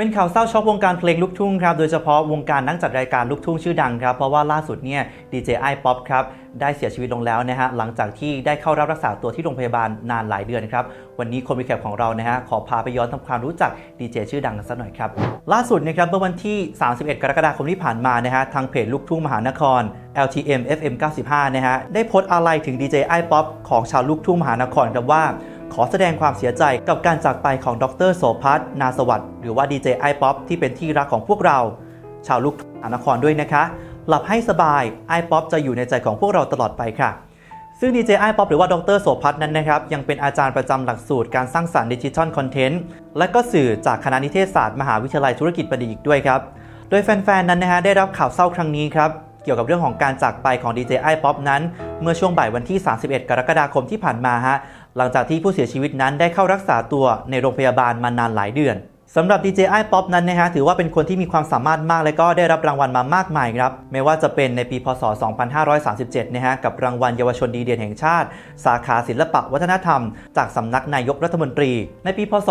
เป็นข่าวเศร้าช็อกวงการเพลงลูกทุ่งครับ โดยเฉพาะวงการนักจัดรายการลูกทุ่งชื่อดังครับ เพราะว่าล่าสุดเนี่ยดีเจไอป๊อปครับ ได้เสียชีวิตลงแล้วนะฮะ หลังจากที่ได้เข้ารับรักษาตัวที่โรงพยาบาลนานหลายเดือนครับ วันนี้คนมีแคปของเรานะฮะ ขอพาไปย้อนทำความรู้จักดีเจชื่อดังกันสักหน่อยครับ ล่าสุดนะครับเมื่อวันที่ 31 กรกฎาคมที่ผ่านมานะฮะทางเพจลูกทุ่งมหานคร LTM FM 95 นะฮะได้โพสต์อะไรถึงดีเจไอป๊อปของชาวลูกทุ่งมหานครครับว่า ขอแสดงความเสียใจกับการจากไปของดรโสภัสนาสวัสดิ์หรือว่าดีเจไอป๊อปที่เป็นที่รักของพวกเรา ชาวลูกทุ่งมหานครด้วยนะคะ หลับให้สบายไอป๊อปจะอยู่ในใจของพวกเราตลอดไปค่ะ ซึ่งดีเจไอป๊อปหรือว่าดรโสภัสนั้นนะครับยังเป็นอาจารย์ประจำหลักสูตรการสร้างสรรค์ดิจิทัลคอนเทนต์และก็สื่อจากคณะนิเทศศาสตร์มหาวิทยาลัยธุรกิจบัณฑิตอีกด้วยครับโดยแฟนๆนั้นนะฮะได้รับข่าวเศร้าครั้งนี้ครับเกี่ยวกับเรื่องของการจากไปของดีเจไอป๊อปนั้น เมื่อช่วงบ่ายวันที่ 31 กรกฎาคมที่ผ่านมาฮะ หลังจากที่ผู้เสียชีวิตนั้นได้เข้ารักษาตัวในโรงพยาบาลมานานหลายเดือนสำหรับดีเจไอป๊อปนั้นนะฮะถือว่าเป็นคนที่มีความสามารถมากและก็ได้รับรางวัลมามากมายครับไม่ว่าจะเป็นในปีพศ 2537 นะฮะกับรางวัลเยาวชนดีเด่นแห่งชาติ สาขาศิลปะวัฒนธรรม จากสำนักนายกรัฐมนตรี ในปีพศ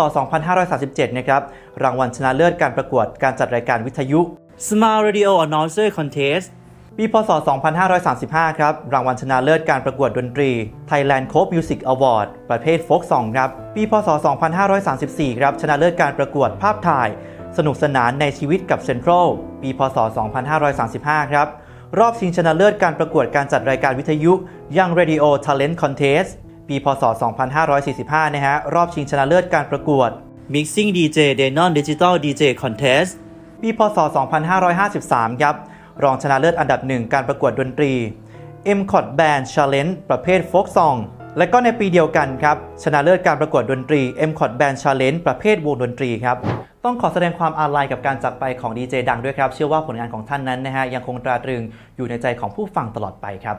2537 นะครับรางวัลชนะเลิศการประกวดการจัดรายการวิทยุ Smart Radio Announcer Contest ปีพศ 2535 ครับ รางวัลชนะเลิศการประกวดดนตรี Thailand Cope Music Award ประเภทโฟกซองครับ ปีพศ 2534 ครับ ชนะเลิศการประกวดภาพถ่าย สนุกสนานในชีวิตกับเซ็นทรัลปีพศ 2535 ครับ รอบชิงชนะเลิศการประกวดการจัดรายการวิทยุ Young Radio Talent Contest ปีพศ 2545 นะฮะ รอบชิงชนะเลิศการประกวด Mixing DJ Denon Digital DJ Contest ปีพศ 2553 ครับ รองชนะเลิศอันดับหนึ่งการประกวดดนตรี m c o t Band Challenge ประเภทโฟกซองและก็ในปีเดียวกันครับ ชนะเลิศการประกวดดนตรี m c o t Band Challenge ประเภทวงดนตรีครับ ต้องขอแสดงความอาลัยกับการจากไปของดีเจดังด้วยครับ เชื่อว่าผลงานของท่านนั้นนะฮะยังคงตราตรึงอยู่ในใจของผู้ฟังตลอดไปครับ